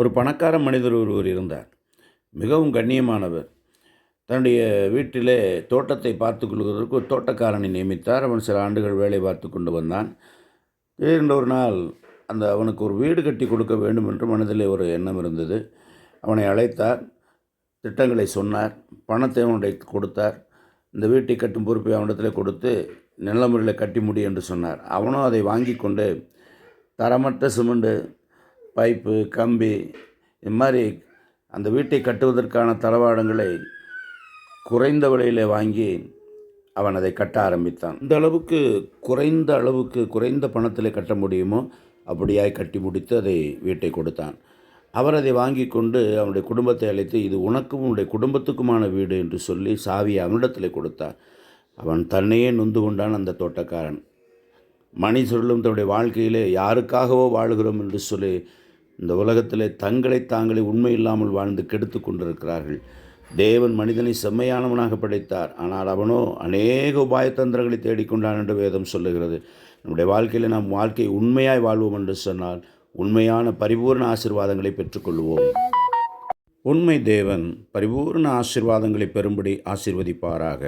ஒரு பணக்கார மனிதர் ஒருவர் இருந்தார். மிகவும் கண்ணியமானவர். தன்னுடைய வீட்டிலே தோட்டத்தை பார்த்து கொள்வதற்கு ஒரு தோட்டக்காரனை நியமித்தார். அவன் சில ஆண்டுகள் வேலை பார்த்து கொண்டு வந்தான். திடீரென்று ஒரு நாள் அந்த அவனுக்கு ஒரு வீடு கட்டி கொடுக்க வேண்டும் என்று மனதிலே ஒரு எண்ணம் இருந்தது. அவனை அழைத்தார். திட்டங்களை சொன்னார். பணத்தை அவனுடைய கொடுத்தார். இந்த வீட்டை கட்டும் பொறுப்பை அவனிடத்தில் கொடுத்து நல்ல முறையில் கட்டி முடி என்று சொன்னார். அவனும் அதை வாங்கி கொண்டு தரமற்ற சிமெண்டு பைப்பு கம்பி இது மாதிரி அந்த வீட்டை கட்டுவதற்கான தளவாடங்களை குறைந்த விலையில் வாங்கி அவன் அதை கட்ட ஆரம்பித்தான். இந்த அளவுக்கு குறைந்த அளவுக்கு குறைந்த பணத்தில் கட்ட முடியுமோ? அப்படியாய் கட்டி முடித்து அதை வீட்டை கொடுத்தான். அவர் அதை வாங்கி கொண்டு அவனுடைய குடும்பத்தை அழைத்து இது உனக்கும் உன்னுடைய குடும்பத்துக்குமான வீடு என்று சொல்லி சாவியை அவனிடத்தில் கொடுத்தார் அவன் தன்னையே நொந்து கொண்டான் அந்த தோட்டக்காரன். மணி சொல்லும் தன்னுடைய வாழ்க்கையிலே யாருக்காகவோ வாழ்கிறோம் என்று சொல்லி இந்த உலகத்திலே தங்களை தாங்களே உண்மை இல்லாமல் வாழ்ந்து கெடுத்து கொண்டிருக்கிறார்கள். தேவன் மனிதனை செம்மையானவனாக படைத்தார். ஆனால் அவனோ அநேக உபாயத்தந்திரங்களை தேடிக்கொண்டான் என்று வேதம் சொல்லுகிறது. நம்முடைய வாழ்க்கையில் நாம் வாழ்க்கை உண்மையாய் வாழ்வோம் என்று சொன்னால் உண்மையான பரிபூர்ண ஆசிர்வாதங்களை பெற்றுக்கொள்வோம். உண்மை தேவன் பரிபூர்ண ஆசிர்வாதங்களை பெறும்படி ஆசிர்வதிப்பாராக.